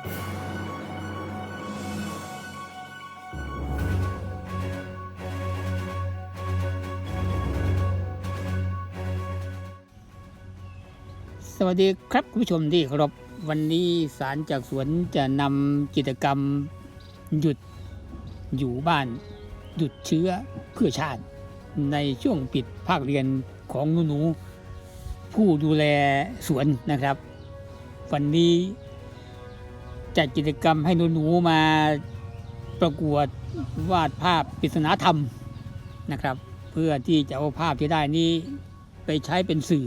สวัสดีครับคุณผู้ชมที่เคารพวันนี้สารจากสวนจะนำกิจกรรมหยุดอยู่บ้าน หยุดเชื้อเพื่อชาติ ในช่วงปิดภาคเรียนของหนูๆผู้ดูแลสวนนะครับ วันนี้ จัดกิจกรรมให้หนูๆมาประกวดวาดภาพปริศนาธรรมนะครับ เพื่อที่จะเอาภาพที่ได้นี้ไปใช้เป็นสื่อ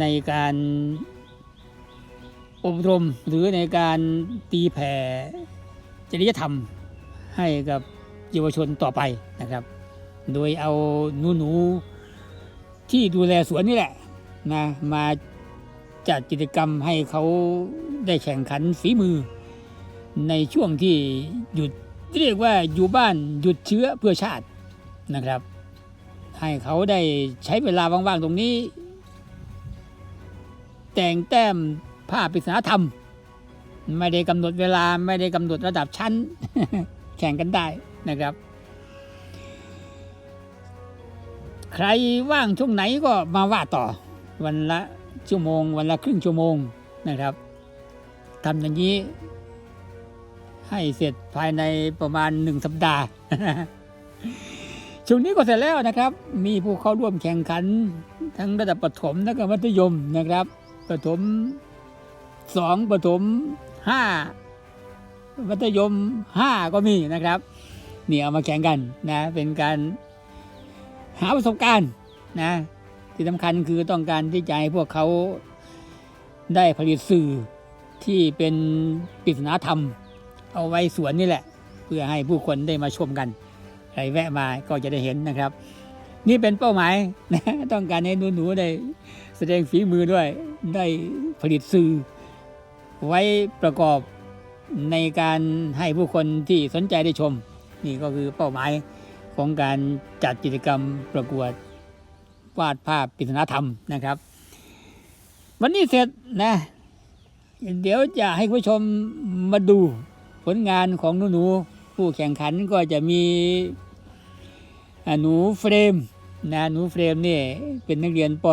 ในการอบรมหรือในการตีแผ่จริยธรรมให้กับเยาวชนต่อไปนะครับ โดยเอาหนูหนูที่ดูแลสวนนี่แหละนะมาจัดกิจกรรมให้เขา ได้แข่งขันฝีมือ ในช่วงที่หยุดเรียกว่าอยู่บ้านหยุดเชื้อเพื่อชาตินะครับ ให้เขาได้ใช้เวลาว่างๆตรงนี้ แต่งแต้มภาปริศนาธรรม ไม่ได้กำหนดเวลาไม่ได้กำหนดระดับชั้น แข่งกันได้นะครับ ใครว่างช่วงไหนก็มาว่าต่อวันละชั่วโมง วันละครึ่งชั่วโมงนะครับ ทำอย่างนี้ ให้เสร็จภายในประมาณหนึ่งสัปดาห์ช่วงนี้ก็เสร็จแล้วนะครับ มีผู้เข้าร่วมแข่งขัน ทั้งระดับประถมและก็มัธยมนะครับ ประถมสองประถมห้ามัธยมห้าก็มีนะครับเนี่ยเอามาแข่งกันนะ เป็นการหาประสบการณ์นะ ที่สำคัญคือต้องการที่จะให้พวกเขาได้ผลิตสื่อ ที่เป็นปริศนาธรรม เอาไว้สวนนี่แหละ เพื่อให้ผู้คนได้มาชมกันใครแวะมาก็จะได้เห็นนะครับ นี่เป็นเป้าหมายนะต้องการให้หนูๆได้แสดงฝีมือด้วยได้ผลิตสื่อ ไว้ประกอบในการให้ผู้คนที่สนใจได้ชม นี่ก็คือเป้าหมายของการจัดกิจกรรมประกวดวาดภาพปริศนาธรรมนะครับ วันนี้เสร็จนะ เดี๋ยวจะให้ผู้ชมมาดูผลงานของหนูๆผู้แข่งขันก็จะมีหนูเฟรมนะหนูเฟรมนี่เป็นนักเรียนป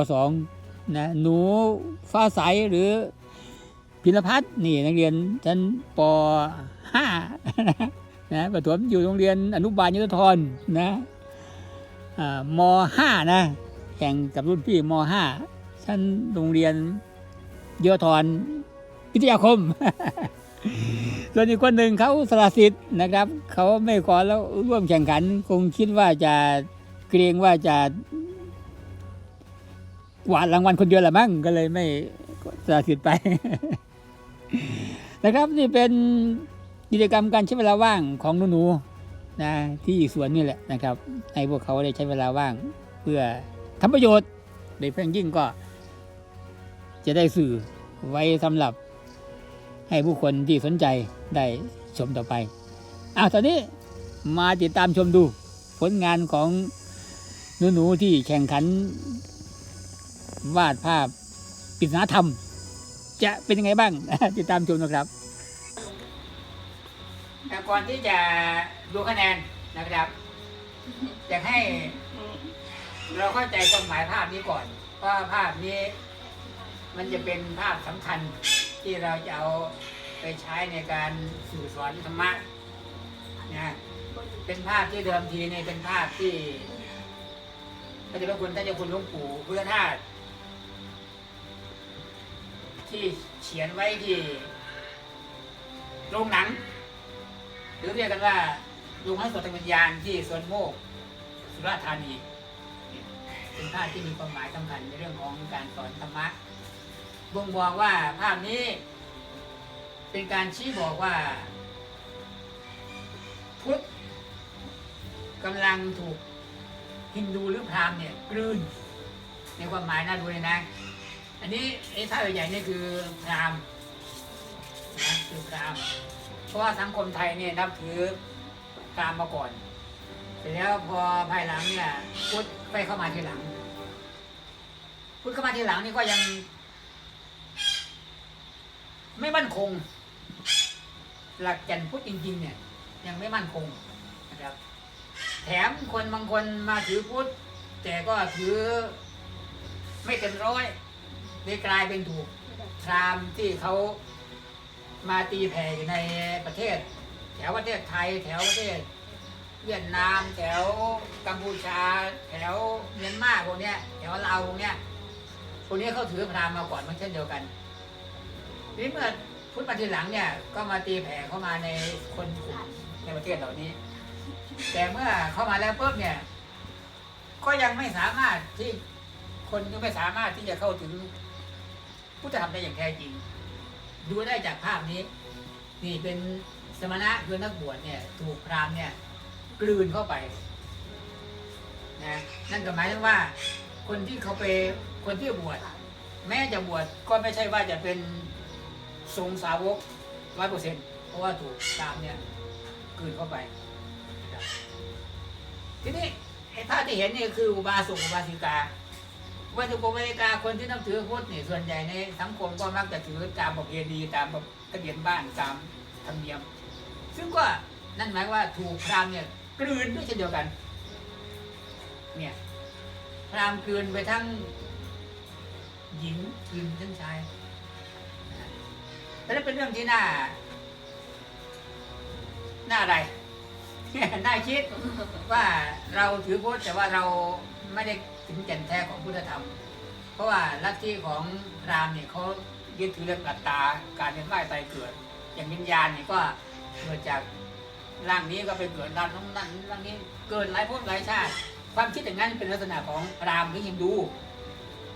.2 นะหนูฟ้าใสหรือพิรพัฒน์นี่นักเรียนชั้นป .5 นะประถมอยู่โรงเรียนอนุบาลยุทธทรนะม 5 นะแข่งกับรุ่นพี่ม 5 ชั้นโรงเรียนยุทธทร พิทยาคม ส่วนอีกคนหนึ่งเขาสละสิทธิ์นะครับ เขาไม่ขอแล้วร่วมแข่งขัน คงคิดว่าจะเกรงว่าจะกวาดรางวัลคนเดียวแหละมั้งก็เลยไม่สละสิทธิ์ไป นะครับนี่เป็นกิจกรรมการใช้เวลาว่างของหนูๆนะที่สวนนี่แหละนะครับ ให้พวกเขาได้ใช้เวลาว่าง เพื่อทำประโยชน์โดยเพ่งยิ่งก็จะได้สื่อไว้สำหรับ ให้ผู้คนที่สนใจได้ชมต่อไปอะตอนนี้มาติดตามชมดูผลงานของหนูๆที่แข่งขัน วาดภาพปริศนาธรรม จะเป็นยังไงบ้าง ติดตามชมนะครับแต่ก่อนที่จะดูคะแนนนะครับอยากให้เราเข้าใจความหมายภาพนี้ก่อนว่าภาพนี้ มันจะเป็นภาพสำคัญ ที่เราจะเอาไปใช้ในการสื่อสอนธรรมะนะเป็นภาพที่เดิมทีเนี่ยเป็นภาพที่พระเจ้าคุณท่านเจ้าคุณหลวงปู่พุทธทาสที่เขียนไว้ที่โรงหนัง หรือเรียกกันว่าโรงหนังสดทางวิญญาณที่สวนโมก สุราษฎร์ธานี เป็นภาพที่มีความหมายสำคัญในเรื่องของการสอนธรรมะ บ่งบอกว่าภาพนี้ เป็นการชี้บอกว่า พุทธกำลังถูกฮินดูหรือพราหมณ์เนี่ยกลืน ในความหมายน่าดูเลยนะ อันนี้ไอ้ภาใหญ่ๆนี่คือพราหมณ์นะคือพราหมณ์เพราะว่าสังคมไทยเนี่ยนับถือพราหมณ์มาก่อนเสร็จแล้วพอภายหลังเนี่ยพุทธไปเข้ามาทีหลัง พุทธเข้ามาทีหลังนี่ก็ยัง ไม่มั่นคง หลักแก่นพุทธจริง ๆ เนี่ย ยังไม่มั่นคงนะครับ แถมคนบางคนมาถือพุทธแต่ก็ถือไม่เต็มร้อยเลยกลายเป็นถูกพรามที่เขามาตีแผ่อยู่ในประเทศ แถวประเทศไทย แถวประเทศเวียดนาม แถวกัมพูชา แถวเมียนมาพวกเนี้ยแถวลาวพวกเนี้ยพวกนี้เขาถือพรามมาก่อนมันเช่นเดียวกัน นี้เมื่อพุทธมาทีหลังเนี่ยก็มาตีแผ่เข้ามาในคนกลุ่มในประเทศเหล่านี้ แต่เมื่อเข้ามาแล้วปุ๊บเนี่ย ก็ยังไม่สามารถที่คนก็ไม่สามารถที่จะเข้าถึงพุทธธรรมได้อย่างแท้จริง ดูได้จากภาพนี้ นี่เป็นสมณะคือนักบวชเนี่ย ถูกพรามเนี่ย กลืนเข้าไปนะนั่นก็หมายถึงว่า คนที่เขาไปคนที่บวชแม้จะบวชก็ไม่ใช่ว่าจะเป็น สงฆ์สาวกร้อยเปอร์เซ็นต์เพราะว่าถูกตามเนี่ยกลืนเข้าไปนะครับทีนี้ไอ้ภาพที่เห็นนี่คืออุบาสกอุบาสิกาอุบาสกอุบาสิกาคนที่นับถือพุทธนี่ยส่วนใหญ่ในสังคมก็มักจะถือตามประเพณีตามทะเบียนบ้านตามธรรมเนียม ซึ่งก็นั่นหมายว่าถูกพราหมณ์เนี่ยกลืนด้วยเช่นเดียวกัน เนี่ยพราหมณ์กลืนไปทั้งหญิงกลืนทั้งชาย แต่นั่นเป็นเรื่องที่น่า น่าอะไร น่าคิดว่าเราถือพุทธแต่ว่าเราไม่ได้ถึงแก่นแท้ของพุทธธรรม เพราะว่าลัทธิของพราหมณ์เนี่ยเขายึดถือเรื่องอัตตา การเป็นว่ายตายเกิด อย่างวิญญาณเนี่ยก็เกิดจากร่างนี้ก็ไปเกิดร่างนั้นนั้นร่างนี้เกิดหลายภพหลายชาติ ความคิดอย่างนั้นเป็นลักษณะของพราหมณ์หรือฮินดู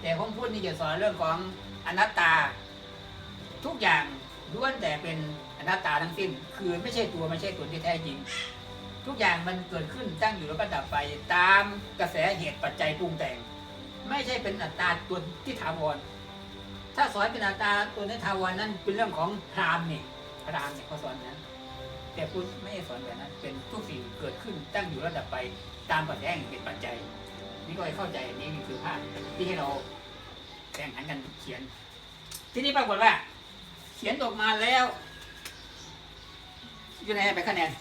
แต่ของพุทธนี่จะสอนเรื่องของอนัตตา ทุกอย่าง ล้วนแต่เป็นอนัตตาทั้งสิ้น คือไม่ใช่ตัวไม่ใช่ตนที่แท้จริง ทุกอย่างมันเกิดขึ้นตั้งอยู่แล้วก็ดับไปตามกระแสเหตุปัจจัยปรุงแต่ง ไม่ใช่เป็นอัตตาตัวที่ถาวรถ้าสอนเป็นอัตตาตัวที่ถาวรนั้นเป็นเรื่องของพรามนี่พรามเนี่ยเขาสอนนั้นแต่พุทธไม่ได้สอนแบบนั้น เป็นทุกสิ่งเกิดขึ้นตั้งอยู่ระดับไปตามปัจจัยแห่งเป็นปัจจัย นี่ก็ให้เข้าใจอันนี้นี่คือภาพที่ให้เราแข่งขันกันเขียน ที่นี้ปรากฏว่า ขียนออกมาแล้ว อยู่ในไปคะแนน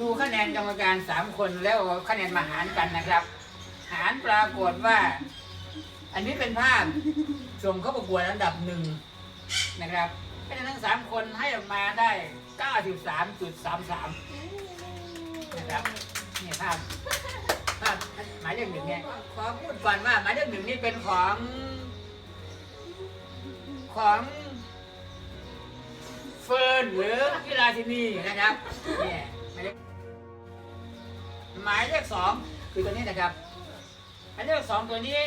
ดูคะแนนกรรมการสามคนแล้วคะแนนมาหารกันนะครับ หารปรากฏว่า อันนี้เป็นภาพส่งเข้าประกวดอันดับหนึ่งนะครับคะแนนทั้งสามคนให้ออกมาได้93.33นะครับนี่ภาพภาพหมายเลขหนึ่งเนี่ยขอพูดก่อนว่าหมายเลขหนึ่งนี่เป็นของของ เฟิร์นหรือพิลาทินีนะครับเนี่ยหมายเลขหมายเลขสองคือตัวนี้นะครับหมายเลขสองตัวนี้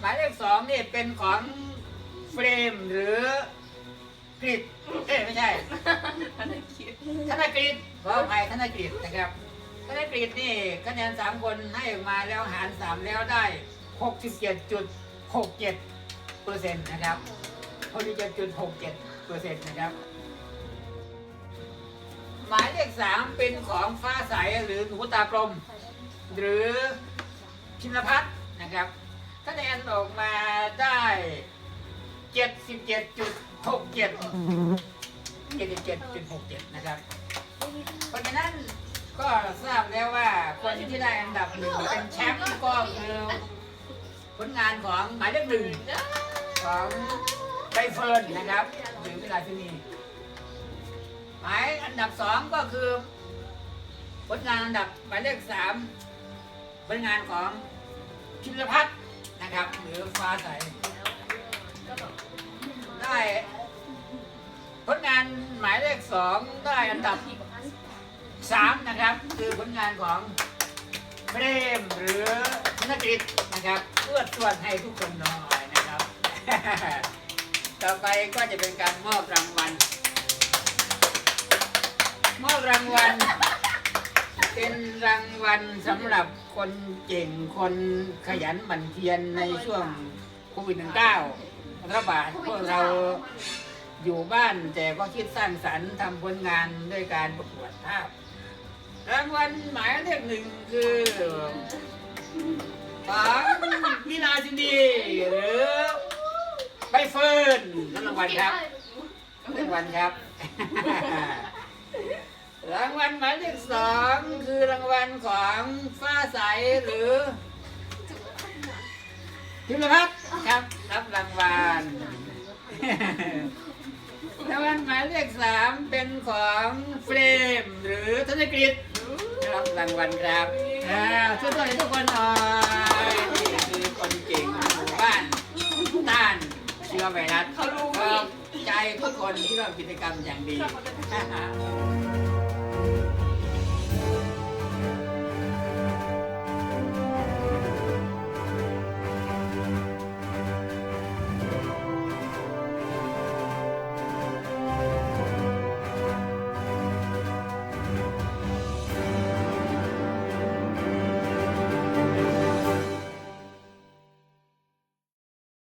หมายเลขสองนี่เป็นของเฟรมหรือกริดเอ้ยไม่ใช่ธนกฤษขออภัยธนกฤษนะครับธนกฤษนี่คะแนนสามคนให้ออกมาแล้วหารสามแล้วได้หกสิบเจ็ดจุดหกเจ็ดเปอร์เซ็นต์นะครับ หกสิเจ็ดจุดหกเจ็ดเปอร์เซ็นต์นะครับ หมายเลขสามเป็นของฟ้าใสหรือหนูตากลม หรือพิมพัฒน์นะครับคะแนนออกมาได้เจ็ดสิบเจ็ดจุดหกเจ็ด77.67นะครับ เพราะฉะนั้นก็ทราบแล้วว่าคนที่ได้อันดับหนึ่งเป็นแชมป์ก็คือผลงานของหมายเลขหนึ่งของ ใบเฟิร์นนะครับหรือวิลาชินีหมายอันดับสองก็คือ ผลงานอันดับหมายเลขสามผลงานของพิมพ์พัฒน์นะครับหรือฟ้าใส ได้ผลงานหมายเลขสองได้อันดับสามนะครับ คือผลงานของเฟรมหรือธนกฤษนะครับเพื่อตรวจให้ทุกคนหน่อยนะครับ ต่อไปก็จะเป็นการมอบรางวัล มอบรางวัล เป็นรางวัลสำหรับคนเก่งคนขยันหมั่นเพียรในช่วงโควิด -19 ระบาดพวกเราอยู่บ้านแต่ก็คิดสร้างสรรค์ทำผลงานด้วยการประกวดภาพ รางวัลหมายเลขหนึ่งคือของวิลาชินีหรือ เฟิร์นรับรางวัลครับางวัลครับ รางวัลหมายเลขสองคือรางวัลของฟ้าใสหรือพิมพ์พัฒน์ครับ รับรางวัลรางวัลหมายเลขสามเป็นของเฟรมหรือธนกฤษรับรางวัลครับอ่าช่วยๆให้ทุกคนหน่อยนี่คือคนเก่งของหมู่บ้านต้านเชื้อไวรัสเขารู้ขอบใจทุกคนที่ร่วมกิจกรรมอย่างดี